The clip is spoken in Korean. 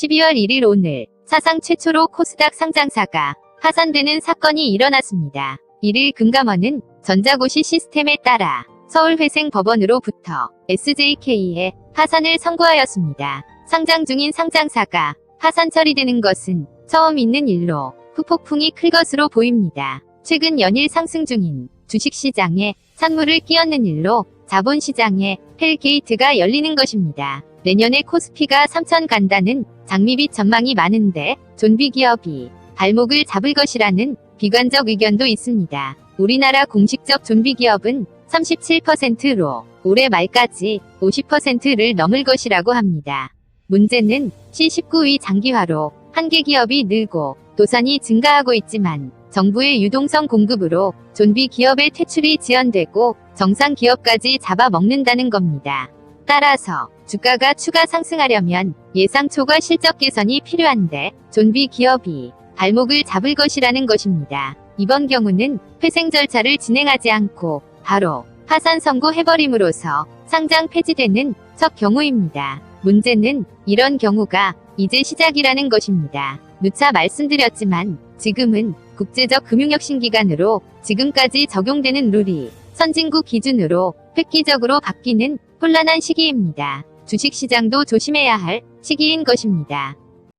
12월 1일 오늘 사상 최초로 코스닥 상장사가 파산되는 사건이 일어났습니다. 1일 금감원은 전자고시 시스템에 따라 서울회생법원으로부터 SJK의 파산을 선고하였습니다. 상장 중인 상장사가 파산 처리되는 것은 처음 있는 일로 후폭풍이 클 것으로 보입니다. 최근 연일 상승 중인 주식시장에 산물을 끼얹는 일로 자본시장에 헬게이트가 열리는 것입니다. 내년에 코스피가 3천 간다는 장미빛 전망이 많은데 존비 기업이 발목을 잡을 것이라는 비관적 의견도 있습니다. 우리나라 공식적 존비 기업은 37%로 올해 말까지 50%를 넘을 것이라고 합니다. 문제는 C19위 장기화로 한계 기업이 늘고 도산이 증가하고 있지만 정부의 유동성 공급으로 존비 기업의 퇴출이 지연되고 정상 기업까지 잡아먹는다는 겁니다. 따라서 주가가 추가 상승하려면 예상 초과 실적 개선이 필요한데 존비 기업이 발목을 잡을 것이라는 것입니다. 이번 경우는 회생 절차를 진행하지 않고 바로 파산 선고해버림으로써 상장 폐지되는 첫 경우입니다. 문제는 이런 경우가 이제 시작이라는 것입니다. 누차 말씀드렸지만 지금은 국제적 금융혁신기관으로 지금까지 적용되는 룰이 선진국 기준으로 획기적으로 바뀌는 혼란한 시기입니다. 주식시장도 조심해야 할 시기인 것입니다.